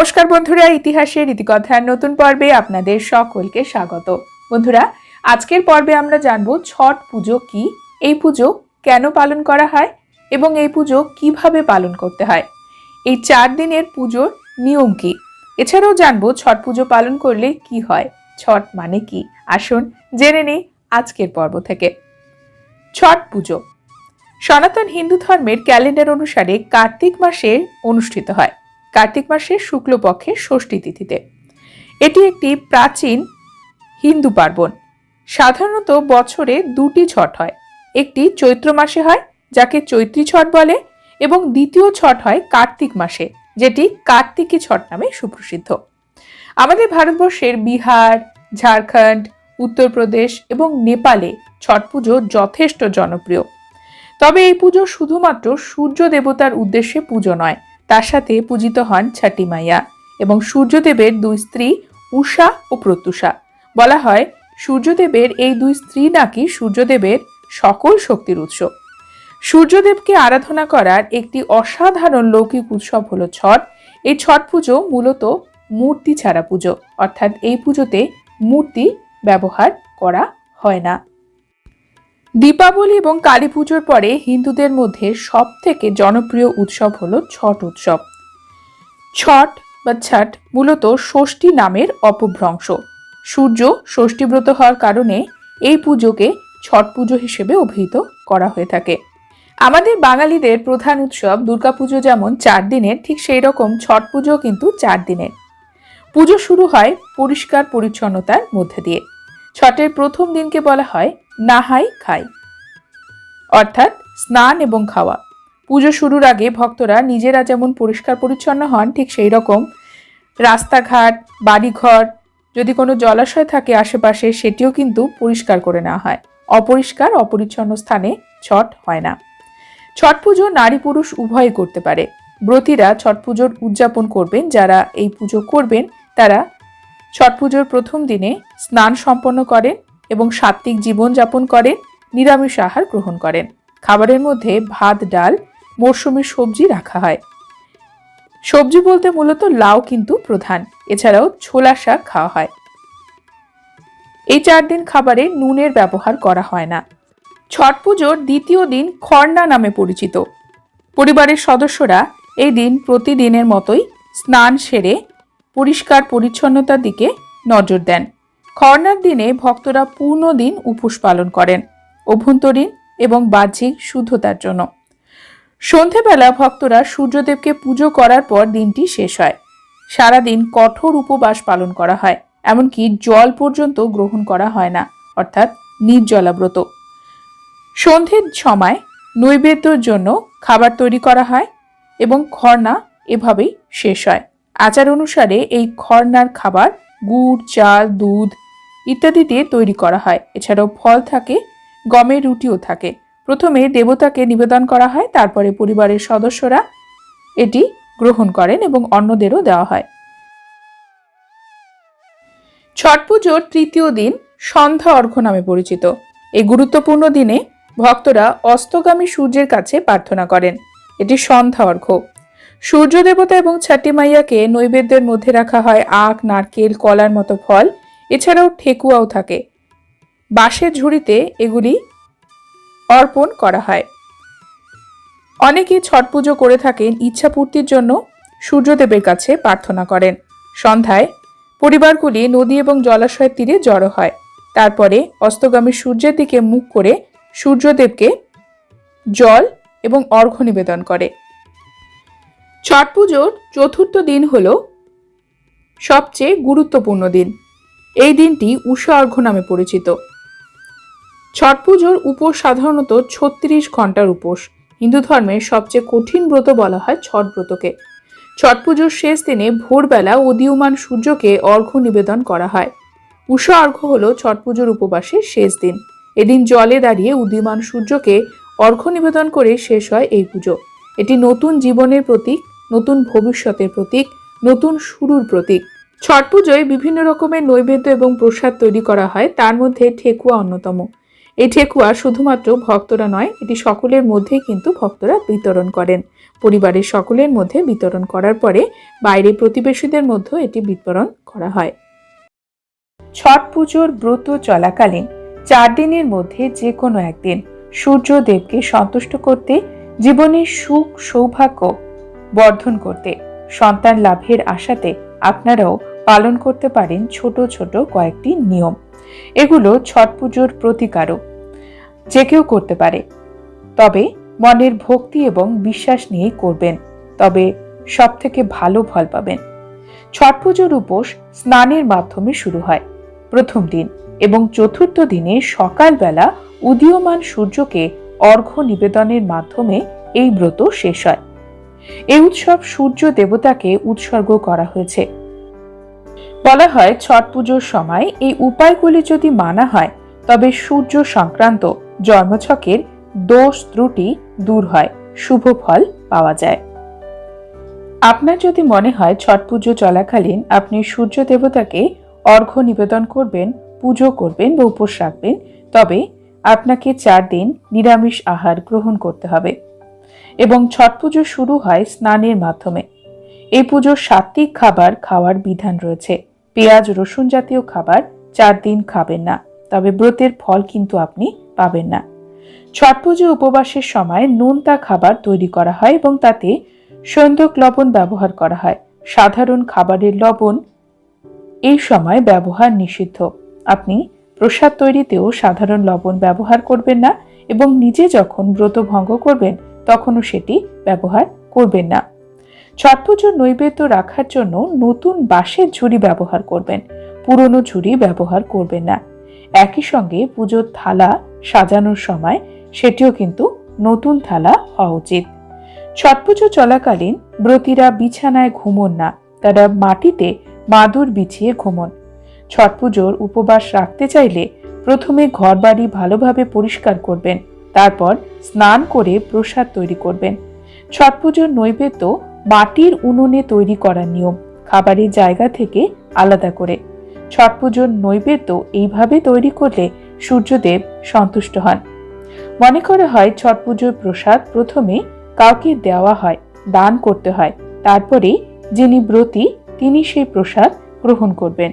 নমস্কার বন্ধুরা, ইতিহাসের ইতিকথার নতুন পর্বে আপনাদের সকলকে স্বাগত। বন্ধুরা, আজকের পর্বে আমরা জানব ছট পুজো কি, এই পুজো কেন পালন করা হয় এবং এই পুজো কীভাবে পালন করতে হয়, এই চার দিনের পুজোর নিয়ম কি? এছাড়াও জানব ছট পুজো পালন করলে কি হয়, ছট মানে কি? আসুন জেনে নেই আজকের পর্ব থেকে। ছট পুজো। সনাতন হিন্দু ধর্মের ক্যালেন্ডার অনুসারে কার্তিক মাসে অনুষ্ঠিত হয়। কার্তিক মাসের শুক্লপক্ষের ষষ্ঠী তিথিতে। এটি একটি প্রাচীন হিন্দু পার্বণ। সাধারণত বছরে দুটি ছট হয়। একটি চৈত্র মাসে হয়, যাকে চৈত্রী ছট বলে, এবং দ্বিতীয় ছট হয় কার্তিক মাসে, যেটি কার্তিকী ছট নামে সুপ্রসিদ্ধ। আমাদের ভারতবর্ষের বিহার, ঝাড়খণ্ড, উত্তরপ্রদেশ এবং নেপালে ছট পুজো যথেষ্ট জনপ্রিয়। তবে এই পুজো শুধুমাত্র সূর্য দেবতার উদ্দেশ্যে পুজো নয় তার সাথে পূজিত হন ছাটি মাইয়া এবং সূর্যদেবের দুই স্ত্রী উষা ও প্রত্যুষা। বলা হয়, সূর্যদেবের এই দুই স্ত্রী নাকি সূর্যদেবের সকল শক্তির উৎস। সূর্যদেবকে আরাধনা করার একটি অসাধারণ লৌকিক উৎসব হলো ছট। এই ছট পুজো মূলত মূর্তি ছাড়া পুজো, অর্থাৎ এই পুজোতে মূর্তি ব্যবহার করা হয় না। দীপাবলি এবং কালী পুজোর পরে হিন্দুদের মধ্যে সব থেকে জনপ্রিয় উৎসব হলো ছট উৎসব। ছট বা ছট মূলত ষষ্ঠী নামের অপভ্রংশ। সূর্য ষষ্ঠীব্রত হওয়ার কারণে এই পুজোকে ছট পুজো হিসেবে অভিহিত করা হয়ে থাকে। আমাদের বাঙালিদের প্রধান উৎসব দুর্গাপুজো যেমন চার দিনের, ঠিক সেই রকম ছট পুজো কিন্তু চার দিনের। পুজো শুরু হয় পরিষ্কার পরিচ্ছন্নতার মধ্যে দিয়ে। ছটের প্রথম দিনকে বলা হয় নাহাই খাই। অর্থাৎ স্নান এবং খাওয়া। পুজো শুরুর আগে ভক্তরা নিজেরা যেমন পরিষ্কার পরিচ্ছন্ন হন, ঠিক সেই রকম রাস্তাঘাট, বাড়িঘর, যদি কোনো জলাশয় থাকে আশেপাশে, সেটিও কিন্তু পরিষ্কার করে নেওয়া হয়। অপরিষ্কার, অপরিচ্ছন্ন স্থানে ছট হয় না। ছট পুজো নারী পুরুষ উভয়ে করতে পারে। ব্রতীরা ছট পুজোর উদযাপন করবেন, যারা এই পুজো করবেন, তারা ছট পুজোর প্রথম দিনে স্নান সম্পন্ন করেন এবং সাত্ত্বিক জীবনযাপন করেন, নিরামিষ আহার গ্রহণ করেন। খাবারের মধ্যে ভাত, ডাল মরশুমি সবজি রাখা হয়। সবজি বলতে মূলত লাউ কিন্তু প্রধান, এছাড়াও ছোলা শাক খাওয়া হয়। এই চার দিন খাবারে নুনের ব্যবহার করা হয় না। ছট পুজোর দ্বিতীয় দিন খর্না নামে পরিচিত। পরিবারের সদস্যরা এই দিন প্রতিদিনের মতোই স্নান সেরে পরিষ্কার পরিচ্ছন্নতার দিকে নজর দেন। খর্নার দিনে ভক্তরা পূর্ণ দিন উপোস পালন করেন, অভ্যন্তরীণ এবং বাহ্যিক শুদ্ধতার জন্য। সন্ধেবেলা ভক্তরা সূর্যদেবকে পুজো করার পর দিনটি শেষ হয়। সারাদিন কঠোর উপবাস পালন করা হয়, এমনকি জল পর্যন্ত গ্রহণ করা হয় না, অর্থাৎ নির্জলাব্রত। সন্ধ্যের সময় নৈবেদ্যর জন্য খাবার তৈরি করা হয় এবং খর্না এভাবেই শেষ হয়। আচার অনুসারে এই খর্নার খাবার গুড়, চাল, দুধ ইত্যাদি দিয়ে তৈরি করা হয়। এছাড়াও ফল থাকে, গমের রুটিও থাকে। প্রথমে দেবতাকে নিবেদন করা হয়, তারপরে পরিবারের সদস্যরা এটি গ্রহণ করেন এবং অন্যদেরও দেওয়া হয়। ছট পুজোর তৃতীয় দিন সন্ধ্যা অর্ঘ্য নামে পরিচিত। এই গুরুত্বপূর্ণ দিনে ভক্তরা অস্তগামী সূর্যের কাছে প্রার্থনা করেন। এটি সন্ধ্যা অর্ঘ্য। সূর্য দেবতা এবং ছাটি মাইয়াকে নৈবেদ্যের মধ্যে রাখা হয় আখ, নারকেল, কলার মতো ফল। এছাড়াও ঠেকুয়াও থাকে। বাঁশের ঝুড়িতে এগুলি অর্পণ করা হয়। অনেকে ছট পুজো করে থাকেন ইচ্ছা পূর্তির জন্য সূর্যদেবের কাছে প্রার্থনা করেন। সন্ধ্যায় পরিবারগুলি নদী এবং জলাশয়ের তীরে জড়ো হয়। তারপরে অস্তগামী সূর্যের দিকে মুখ করে সূর্যদেবকে জল এবং অর্ঘ্য নিবেদন করে। ছট পুজোর চতুর্থ দিন হল সবচেয়ে গুরুত্বপূর্ণ দিন। এই দিনটি উষা অর্ঘ্য নামে পরিচিত। ছট পুজোর উপোস সাধারণত ছত্রিশ ঘণ্টার উপোস। হিন্দু ধর্মের সবচেয়ে কঠিন ব্রত বলা হয় ছট ব্রতকে। ছট পুজোর শেষ দিনে ভোরবেলা উদীয়মান সূর্যকে অর্ঘ্য নিবেদন করা হয়। উষা অর্ঘ্য হল ছট পুজোর উপবাসের শেষ দিন। এদিন জলে দাঁড়িয়ে উদীয়মান সূর্যকে অর্ঘ্য নিবেদন করে শেষ হয় এই পুজো। এটি নতুন জীবনের প্রতীক, নতুন ভবিষ্যতের প্রতীক, নতুন শুরুর প্রতীক। ছট পুজোয় বিভিন্ন রকমের নৈবেদ্য এবং প্রসাদ তৈরি করা হয়, তার মধ্যে ঠেকুয়া অন্যতম। এই ঠেকুয়া শুধুমাত্র ভক্তরা নয়, এটি সকলের মধ্যেই কিন্তু ভক্তরা বিতরণ করেন। পরিবারের সকলের মধ্যে বিতরণ করার পরে বাইরে প্রতিবেশীদের মধ্যেও এটি বিতরণ করা হয়। ছট পুজোর ব্রত চলাকালীন, চার দিনের মধ্যে যে কোনো একদিন সূর্যদেবকে সন্তুষ্ট করতে জীবনের সুখ, সৌভাগ্য বর্ধন করতে, সন্তান লাভের আশাতে আপনারাও পালন করতে পারেন ছোট ছোট কয়েকটি নিয়ম। এগুলো ছট পুজোর প্রতিকারও যে কেউ করতে পারে। তবে মনের ভক্তি এবং বিশ্বাস নিয়ে করবেন, তবে সব থেকে ভালো ফল পাবেন। ছট পুজোর উপোস স্নানের মাধ্যমে শুরু হয়। প্রথম দিন এবং চতুর্থ দিনে সকালবেলা উদীয়মান সূর্যকে অর্ঘ্য নিবেদনের মাধ্যমে এই ব্রত শেষ হয়। এই উৎসব সূর্য দেবতাকে উৎসর্গ করা হয়েছে। বলা হয়, ছট পুজোর সময় এই উপায়গুলি যদি মানা হয়, তবে সূর্য সংক্রান্ত জন্মছকের দোষ ত্রুটি দূর হয়, শুভ ফল পাওয়া যায়। আপনার যদি মনে হয় ছট পুজো চলাকালীন আপনি সূর্য দেবতাকে অর্ঘ্য নিবেদন করবেন, পুজো করবেন বা উপোস রাখবেন, তবে আপনাকে চার দিন নিরামিষ আহার গ্রহণ করতে হবে এবং ছট পুজো শুরু হয় স্নানের মাধ্যমে। এই পুজোর সাত্বিক খাবার খাওয়ার বিধান রয়েছে। পেঁয়াজ, রসুন জাতীয় খাবার চার দিন খাবেন না, তবে ব্রতের ফল কিন্তু আপনি পাবেন না। ছট পুজো উপবাসের সময় নোনতা খাবার তৈরি করা হয় এবং তাতে সৈন্দক লবণ ব্যবহার করা হয়। সাধারণ খাবারের লবণ এই সময় ব্যবহার নিষিদ্ধ। আপনি প্রসাদ তৈরিতেও সাধারণ লবণ ব্যবহার করবেন না এবং নিজে যখন ব্রত ভঙ্গ করবেন, তখনও সেটি ব্যবহার করবেন না। ছট পুজোর নৈবেদ্য রাখার জন্য নতুন বাঁশের ঝুড়ি ব্যবহার করবেন, পুরনো ঝুড়ি ব্যবহার করবেন না। একই সঙ্গে পুজোর থালা সাজানোর সময় সেটিও কিন্তু নতুন থালা হওয়া উচিত। ছট পুজো চলাকালীন ব্রতীরা বিছানায় ঘুমন না, তারা মাটিতে মাদুর বিছিয়ে ঘুমন। ছট পুজোর উপবাস রাখতে চাইলে প্রথমে ঘরবাড়ি ভালোভাবে পরিষ্কার করবেন, তারপর স্নান করে প্রসাদ তৈরি করবেন। ছট পুজোর নৈবেদ্য মাটির উনুনে তৈরি করার নিয়ম, খাবারের জায়গা থেকে আলাদা করে। ছট পুজোর নৈবেদ্য এইভাবে তৈরি করলে সূর্যদেব সন্তুষ্ট হন। মনে করা হয় ছট পুজোর প্রসাদ প্রথমে কাউকে দেওয়া হয়, দান করতে হয়, তারপরে যিনি ব্রতী, তিনি সেই প্রসাদ গ্রহণ করবেন।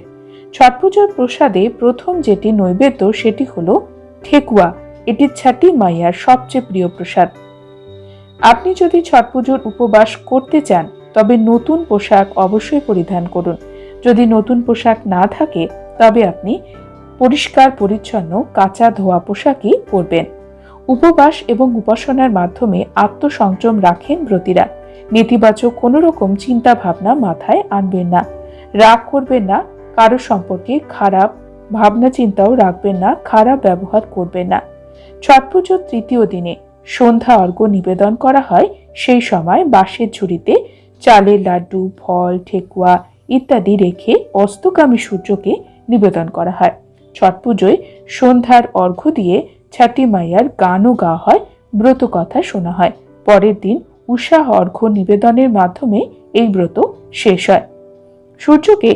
ছট পুজোর প্রসাদে প্রথম যেটি নৈবেদ্য সেটি হলো ঠেকুয়া। এটি ছাটি মাইয়ার সবচেয়ে প্রিয় প্রসাদ। আপনি যদি ছট পুজোর উপবাস করতে চান, তবে নতুন পোশাক অবশ্যই পরিধান করুন। যদি নতুন পোশাক না থাকে, তবে আপনি পরিষ্কার, পরিচ্ছন্ন, কাঁচা ধোয়া পোশাকই পরবেন। উপবাস এবং উপাসনার মাধ্যমে আত্মসংযম রাখেন ব্রতীরা। নেতিবাচক কোনো রকম চিন্তা ভাবনা মাথায় আনবেন না। রাগ করবেন না কারও সম্পর্কে খারাপ ভাবনা চিন্তাও রাখবেন না, খারাপ ব্যবহার করবেন না। ছট পুজোর তৃতীয় দিনে সন্ধ্যা অর্ঘ্য নিবেদন করা হয়। সেই সময় বাঁশের ঝুড়িতে চালের লাড্ডু, ফল, ঠেকুয়া ইত্যাদি রেখে অস্তগামী সূর্যকে নিবেদন করা হয়। ছট পুজোয় সন্ধ্যার অর্ঘ্য দিয়ে ছাটি মাইয়ার গানও গাওয়া হয়, ব্রত কথা শোনা হয়। পরের দিন উষা অর্ঘ্য নিবেদনের মাধ্যমে এই ব্রত শেষ হয়। সূর্যকে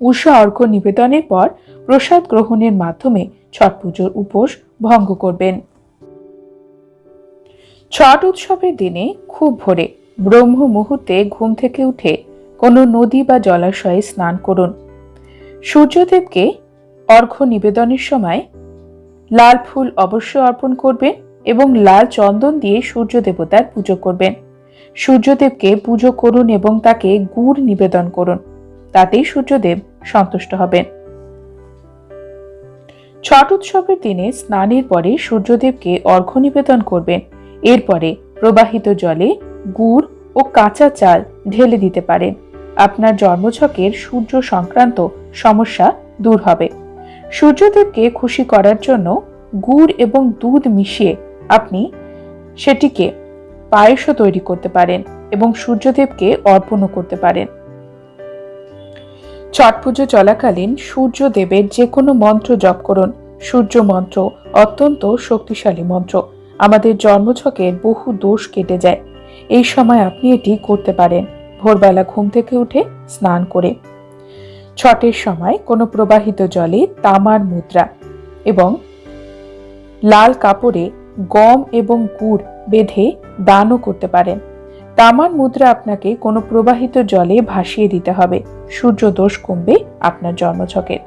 উষা অর্ঘ্য নিবেদনের পর প্রসাদ গ্রহণের মাধ্যমে ছট পুজোর উপোস ভঙ্গ করবেন। ছট উৎসবের দিনে খুব ভোরে ব্রহ্ম মুহূর্তে ঘুম থেকে উঠে কোনো নদী বা জলাশয়ে স্নান করুন। সূর্যদেবকে অর্ঘ্য নিবেদনের সময় লাল ফুল অবশ্যই অর্পণ করবেন এবং লাল চন্দন দিয়ে সূর্য দেবতার পুজো করবেন। সূর্যদেবকে পুজো করুন এবং তাকে গুড় নিবেদন করুন। তাতেই সূর্যদেব সন্তুষ্ট হবেন। ছট উৎসবের দিনে স্নানের পরে সূর্যদেবকে অর্ঘ্য নিবেদন করবেন। এরপরে প্রবাহিত জলে গুড় ও কাঁচা চাল ঢেলে দিতে পারেন। আপনার জন্মছকের সূর্য সংক্রান্ত সমস্যা দূর হবে। সূর্যদেবকে খুশি করার জন্য গুড় এবং দুধ মিশিয়ে আপনি সেটিকে পায়েসও তৈরি করতে পারেন এবং সূর্যদেবকে অর্পণও করতে পারেন। ছট পুজো চলাকালীন সূর্যদেবের যে কোনো মন্ত্র জপ করুন। সূর্য মন্ত্র অত্যন্ত শক্তিশালী মন্ত্র। আমাদের জন্মছকের বহু দোষ কেটে যায়। এই সময় আপনি এটি করতে পারেন। ভোরবেলা ঘুম থেকে উঠে স্নান করে। ছটের সময় কোনো প্রবাহিত জলে তামার মুদ্রা এবং লাল কাপড়ে গম এবং গুড় বেঁধে দানও করতে পারেন। তামার মুদ্রা আপনাকে কোনো প্রবাহিত জলে ভাসিয়ে দিতে হবে। সূর্য দোষ কমবে আপনার জন্মছকের।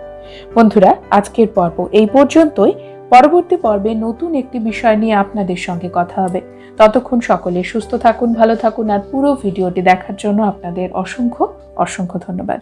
বন্ধুরা, আজকের পর্ব এই পর্যন্তই। পরবর্তী পর্বে নতুন একটি বিষয় নিয়ে আপনাদের সঙ্গে কথা হবে। ততক্ষণ সকলে সুস্থ থাকুন, ভালো থাকুন, আর পুরো ভিডিওটি দেখার জন্য আপনাদের অসংখ্য অসংখ্য ধন্যবাদ।